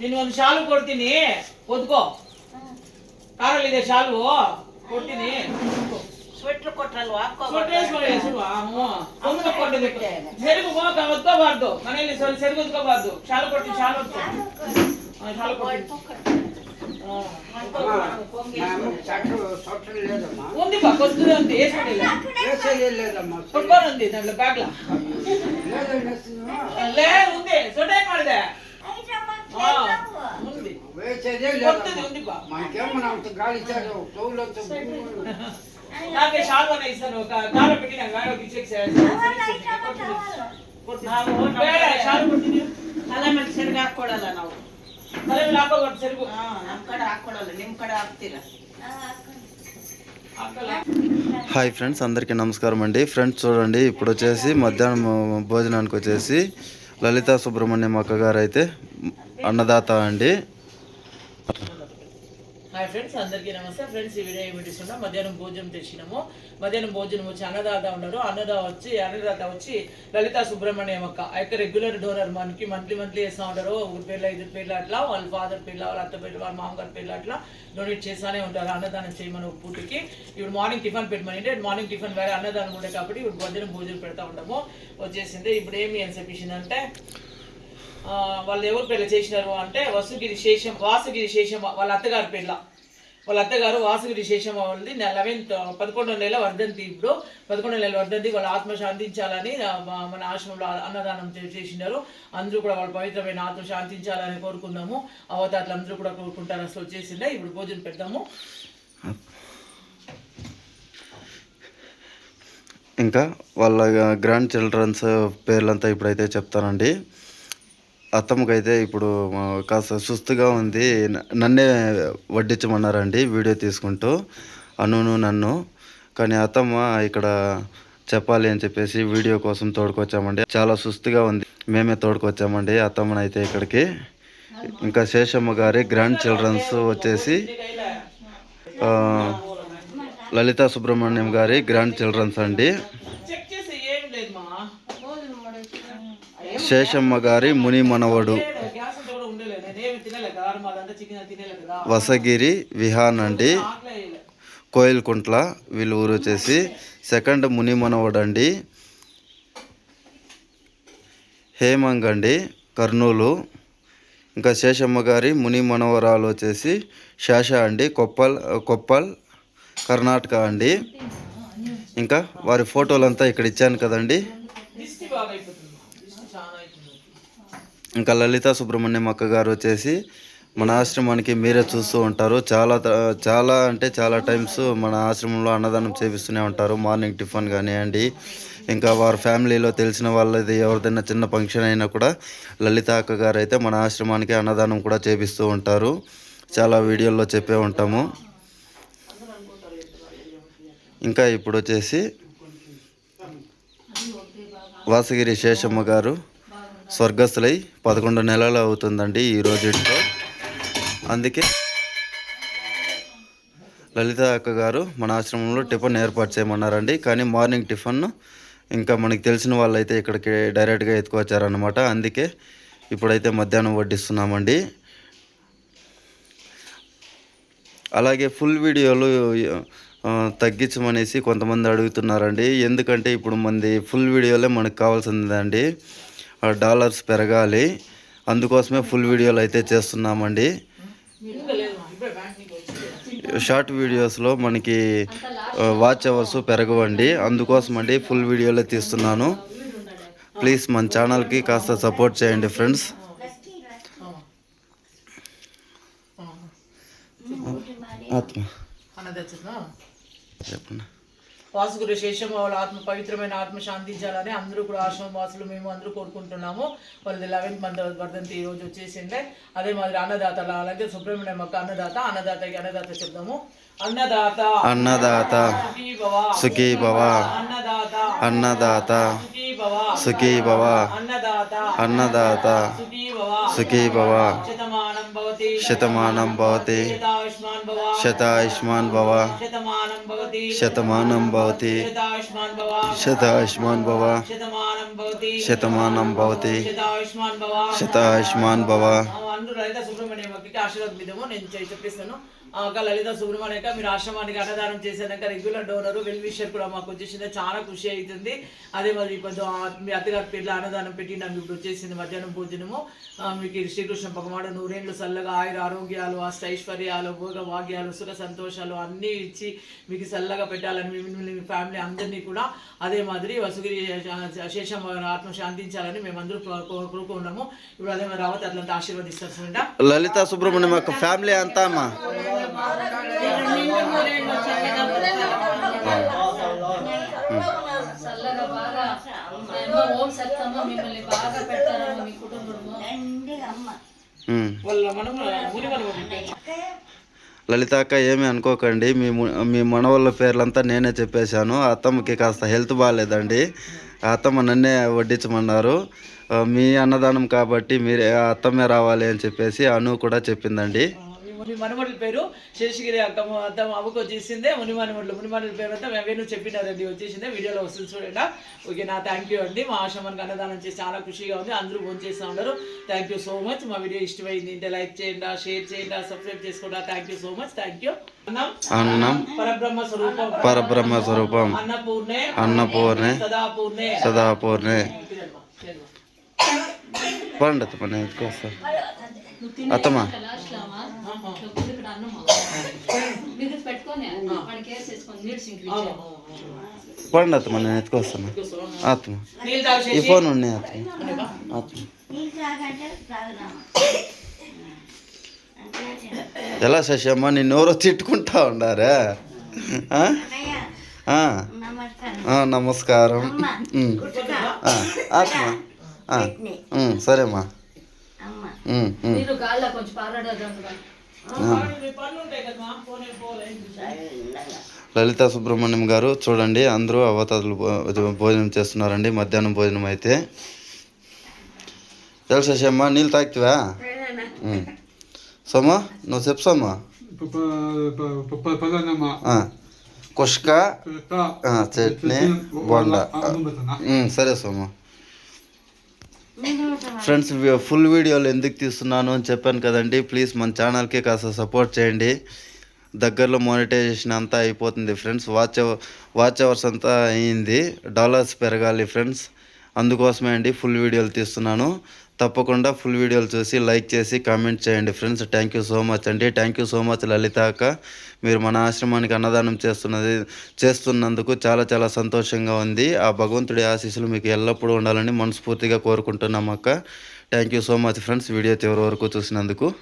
ನೀನು ಒಂದು ಶಾಲು ಕೊಡ್ತೀನಿ ಓದ್ಕೋ ಕಾರಲ್ಲಿ ಇದೆ ಶಾಲು ಕೊಡ್ತೀನಿ ಸ್ವೆಟ್ರ್ ಕೊಟ್ರಲ್ವಾ ಹಾಕೋ ಸೊಟ್ಟೆ ಏಸ್ಕೊಳ್ಳಿ, ಹೆಸರು. ಆ, ಹ್ಞೂ. ಅಮ್ಮನ ಕೊಟ್ಟಿದ್ದು. ಸೆರಗು ಹೋಗ ಒತ್ಕೋಬಾರ್ದು ಮನೆಯಲ್ಲಿ ಸ್ವಲ್ಪ ಸೆರಗು ಒತ್ಕೋಬಾರ್ದು ಶಾಲು ಕೊಡ್ತೀನಿ ಶಾಲು ಹೊತ್ಕೊ. ಆ, ಶಾಲು ಕೊಡ್ತೀನಿ ಹ್ಮ್. చట్టు సొట్టలు లేదమ్మా ఉంది బా కొద్దిగా ఉంది వేసుకోండి వేసేది లేదమ్మా కొట్టుకొని ఉంది దాంట్లో బ్యాగ్లో లేదండి వేస్తున్నావా? లే ఉంది సొట్టే ಮಾಡಿದೆ ఆ, ఉంది వేసేదే కొత్తది లేదమ్మా ఉంది బా మనకేమన్నా అంత గాలి ఇచ్చారు తోలుతో నాకు షాల్ అన్న ఇస్తాను ఒక కాలో పెట్టి నాకు గాలి ఇచ్చేసి ಬೇಡ ಶಾಲು ಕೊಡ್ತೀನಿ ತಲೆ ಮೇಲೆ ಸೆರಗು ಹಾಕೊಡಲ್ಲ ನಾವು ತಲೆ ಮೇಲೆ ಹಾಕೋಬಾರ್ದು ಸೆರಗು ಹಾ ನಮ್ ಕಡೆ ಹಾಕೊಡಲ್ಲ ನಿಮ್ ಕಡೆ ಹಾಕ್ತೀರಾ ಹಾಕಲ್ಲ హాయ్ ఫ్రెండ్స్ అందరికీ నమస్కారం అండి ఫ్రెండ్స్ చూడండి ఇప్పుడు వచ్చేసి మధ్యాహ్నం భోజనానికి వచ్చేసి లలితా సుబ్రహ్మణ్యం అక్క గారు అయితే అన్నదాత అండి హాయ్ ఫ్రెండ్స్ అందరికీ నమస్తే. ఫ్రెండ్స్ ఈ వీడియో ఏమి మధ్యాహ్నం భోజనం తెచ్చినాము. మధ్యాహ్నం భోజనం వచ్చి అన్నదాత ఉన్నారు. అన్నదా వచ్చి అన్నదాత వచ్చి లలితా సుబ్రహ్మణ్యం అక్క అయితే రెగ్యులర్ డోనర్ మనకి మంత్లీ మంత్లీ వేస్తూ ఉంటారు. ఒకరి పేర్లు ఐదు పేర్లు అట్లా వాళ్ళ ఫాదర్ పేర్లు వాళ్ళ అత్త పేర్లు వాళ్ళ మామగారి పేర్లు అట్లా డొనేట్ చేస్తానే ఉంటారు అన్నదానం చేయమని ఒక పూటకి. ఇప్పుడు మార్నింగ్ టిఫిన్ పెట్టమని మార్నింగ్ టిఫిన్ వేరే అన్నదానం ఉండే కాబట్టి ఇప్పుడు మధ్యాహ్నం భోజనం పెడతా ఉంటాము. వచ్చేసింది. ఇప్పుడు ఏమి అని చెప్పేసిందంటే వాళ్ళు ఎవరు పెళ్ళి చేసినారు అంటే వసుగిరి శేషం వాసుగిరి శేషం వాళ్ళ అత్తగారి పెళ్ళ వాళ్ళ అత్తగారు వాసుగిరి శేషం వాళ్ళది. లెవెన్త్ పదకొండో నెల వర్ధంతి ఇప్పుడు. పదకొండో నెల వర్ధంతి వాళ్ళ ఆత్మ శాంతించాలని మన ఆశ్రమంలో అన్నదానం చేసినారు. అందరూ కూడా వాళ్ళ పవిత్రమైన ఆత్మ శాంతించాలని కోరుకుందాము. అవతారులు అందరూ కూడా కోరుకుంటారు. అసలు వచ్చేసిందే. ఇప్పుడు భోజనం పెడతాము. ఇంకా వాళ్ళ గ్రాండ్ చిల్డ్రన్స్ పేర్లంతా ఇప్పుడైతే చెప్తానండి. అత్తమ్మకైతే ఇప్పుడు కాస్త సుస్తుగా ఉంది. నన్నే వడ్డించమన్నారండి వీడియో తీసుకుంటూ. అనును నన్ను. కానీ అత్తమ్మ ఇక్కడ చెప్పాలి అని చెప్పేసి వీడియో కోసం తోడుకొచ్చామండి. చాలా సుస్తుగా ఉంది. మేమే తోడుకొచ్చామండి అత్తమ్మనైతే అయితే ఇక్కడికి. ఇంకా శేషమ్మ గారి గ్రాండ్ చిల్డ్రన్స్ వచ్చేసి లలితా సుబ్రహ్మణ్యం గారి గ్రాండ్ చిల్డ్రన్స్ అండి చెక్ చేసి ఏం లేదు మా శేషమ్మ గారి ముని మనవడు. వసగిరి విహాన్ అండి కోయిల్కుంట్ల వీళ్ళ ఊరు వచ్చేసి సెకండ్ ముని మనవడు అండి హేమంగ్ అండి కర్నూలు. ఇంకా శేషమ్మ గారి ముని మనవరాలు వచ్చేసి శాష అండి కొప్పల్ కొప్పల్ కర్ణాటక అండి. ఇంకా వారి ఫోటోలంతా ఇక్కడ ఇచ్చాను కదండి దిష్టి బాగా అయిపోతుంది దిష్టి చాలా అయిపోతుంది ఇంకా లలితా సుబ్రహ్మణ్యం అక్క గారు వచ్చేసి మన ఆశ్రమానికి మీరే చూస్తూ ఉంటారు. చాలా చాలా అంటే చాలా టైమ్స్ మన ఆశ్రమంలో అన్నదానం చేపిస్తూనే ఉంటారు. మార్నింగ్ టిఫిన్ కానివ్వండి ఇంకా వారి ఫ్యామిలీలో తెలిసిన వాళ్ళది ఎవరిదైనా చిన్న ఫంక్షన్ అయినా కూడా లలిత అక్క గారు అయితే మన ఆశ్రమానికి అన్నదానం కూడా చేపిస్తూ ఉంటారు. చాలా వీడియోల్లో చెప్పే ఉంటాము. ఇంకా ఇప్పుడు వచ్చేసి వాసగిరి శేషమ్మ గారు. స్వర్గస్థులై పదకొండు నెలలు అవుతుందండి ఈ రోజుతో అందుకే లలిత అక్క గారు మన ఆశ్రమంలో టిఫిన్ ఏర్పాటు చేయమన్నారండి. కానీ మార్నింగ్ టిఫిన్ ఇంకా మనకి తెలిసిన వాళ్ళైతే ఇక్కడికి డైరెక్ట్గా ఎత్తుకొచ్చారనమాట అందుకే ఇప్పుడైతే మధ్యాహ్నం వడ్డిస్తున్నామండి. అలాగే ఫుల్ వీడియోలు తగ్గించమనేసి కొంతమంది అడుగుతున్నారండి. ఎందుకంటే ఇప్పుడు మంది ఫుల్ వీడియోలే మనకు కావాల్సిందండి. డాలర్స్ పెరగాలి. అందుకోసమే ఫుల్ వీడియోలు అయితే చేస్తున్నామండి. షార్ట్ వీడియోస్లో మనకి వాచ్ అవర్స్ పెరగవండి. అందుకోసం అండి ఫుల్ వీడియోలే తీస్తున్నాను. ప్లీజ్ మన ఛానల్కి కాస్త సపోర్ట్ చేయండి ఫ్రెండ్స్. ఆత్మ. చెప్పండి. వాసుగురు శేషం వాళ్ళ ఆత్మ పవిత్రమైన ఆత్మ శాంతించాలని అందరూ కూడా ఆశ్రమ వాసులు మేము అందరూ కోరుకుంటున్నాము. వాళ్ళది లెవెన్త్ మంత్ వర్ధంతి ఈ రోజు వచ్చేసిందే. అదే మాదిరి అన్నదాత అలాగే సుబ్రహ్మణ్యం అక్క అన్నదాత అన్నదాతకి అన్నదాత చెప్దాము. అన్నదాత. అన్నదాత. సుఖీ భవ సుఖీ భవ అన్నదాత. అన్నదాత సుఖీ భవ అన్నదాత. సుఖీ భవ శతమానం భవతి. శతాయుష్మాన్ భవ. శతమానం భవతి. శతాయుష్మాన్ భవ. శతమానం భవతి. శతాయుష్మాన్ భవ. సుబ్రహ్మణ్యం నేను చెప్పేస్తాను. ఒక లలిత సుబ్రహ్మణ్యం మీరు ఆశ్రమానికి అన్నదానం చేశాక రెగ్యులర్ డోనరు వెల్ విషర్ కూడా మాకు వచ్చేసింది. చాలా ఖుషి అవుతుంది అదే మరి కొంచెం మీ అత్తగారి పేర్ల అన్నదానం పెట్టి నాకు ఇప్పుడు వచ్చేసింది మధ్యాహ్నం భోజనము. మీకు శ్రీకృష్ణ భగవానుడు నూరేళ్ళు చల్లగా ఆయుర ఆరోగ్యాలు అష్ట ఐశ్వర్యాలు భోగ భాగ్యాలు సుఖ సంతోషాలు అన్నీ ఇచ్చి మీకు చల్లగా పెట్టాలని మిమ్మల్ని మీ ఫ్యామిలీ అందరినీ కూడా అదే మాదిరి వసుగిరి శేషం ఆత్మ శాంతించాలని మేమందరూ కోరుకున్నాము ఇప్పుడు అదే మరి రావత్ అట్లంతా ఆశీర్వదిస్తారు లలిత సుబ్రహ్మణ్యం యొక్క ఫ్యామిలీ అంతా అమ్మా. చల్లగా బాగా ఓం సత్తమ్మ మిమ్మల్ని బాగా పెడతారమ్మ మీ కుటుంబము లలిత అక్క ఏమీ అనుకోకండి. మీ మీ మనవాళ్ళ పేర్లంతా నేనే చెప్పేశాను. అత్తమ్మకి కాస్త హెల్త్ బాగాలేదండి అత్తమ్మ నన్నే వడ్డించమన్నారు. మీ అన్నదానం కాబట్టి మీరే అత్తమ్మే రావాలి అని చెప్పేసి అను కూడా చెప్పిందండి. ముని మనమడుల పేరు శేషగిరి అక్క అత్త అవ్వకు వచ్చేసిందే. ముని మనమడులు ముని మనమడుల పేరు అంతా వేణు చెప్పినారండి వచ్చేసిందే. వీడియోలో వస్తుంది చూడండి. ఓకే నా థ్యాంక్ యూ అండి. మా ఆశ్రమానికి అన్నదానం చేసి చాలా ఖుషిగా ఉంది. అందరూ ఫోన్ చేస్తూ ఉన్నారు. థ్యాంక్ యూ సో మచ్ మా వీడియో ఇష్టమైంది అంటే లైక్ చేయండి షేర్ చేయండి సబ్స్క్రైబ్ చేసుకోండి. Thank you so much thank you అన్నం? పరబ్రహ్మ స్వరూపం. పరబ్రహ్మ స్వరూపం. అన్నపూర్ణే. అన్నపూర్ణే. సదాపూర్ణే. సదాపూర్ణే. అత్తమ్మ. ఎత్తుకొస్తా అత్తమ్మ నేను ఎత్తుకొస్తాను తాగు ఈ. ఫోన్ ఉన్నాయి అత్తమ్మ. అత్తమ్మ. ఎలా శశమ్మ నిన్ను ఎవరో తిట్టుకుంటా ఉండారా? నమస్కారం. ఆత్మ సరేమ్మా. మీరు గాల్లో కొంచెం పారాడదాం లలిత సుబ్రహ్మణ్యం గారు చూడండి అందరూ అవతాదులు భోజనం చేస్తున్నారండి మధ్యాహ్నం భోజనం అయితే. తెలుసు శశమ్మ నీళ్ళు తాగుతావా? ఉమ్. సోమా నువ్వు చెప్పు సోమా. కుష్క ఆ, చట్నీ బొండ. సరే సోమా. ఫ్రెండ్స్ ఫుల్ వీడియోలు ఎందుకు తీస్తున్నాను అని చెప్పాను కదండి. ప్లీజ్ మన ఛానల్కి కాస్త సపోర్ట్ చేయండి. దగ్గరలో మానిటైజేషన్ అంతా అయిపోతుంది ఫ్రెండ్స్ వాచ్ వాచ్ అవర్స్ అంతా అయ్యింది డాలర్స్ పెరగాలి ఫ్రెండ్స్ అందుకోసమే అండి ఫుల్ వీడియోలు తీస్తున్నాను. తప్పకుండా ఫుల్ వీడియోలు చూసి లైక్ చేసి కామెంట్ చేయండి friends. Thank you so much అండి. Thank you so much Lalitha అక్క. మీరు మన ఆశ్రమానికి అన్నదానం చేస్తున్నది చేస్తున్నందుకు చాలా చాలా సంతోషంగా ఉంది. ఆ భగవంతుడి ఆశీస్సులు మీకు ఎల్లప్పుడూ ఉండాలని మనస్ఫూర్తిగా కోరుకుంటున్నాం అక్క. Thank you so much friends. Video చివరి వరకు చూసినందుకు.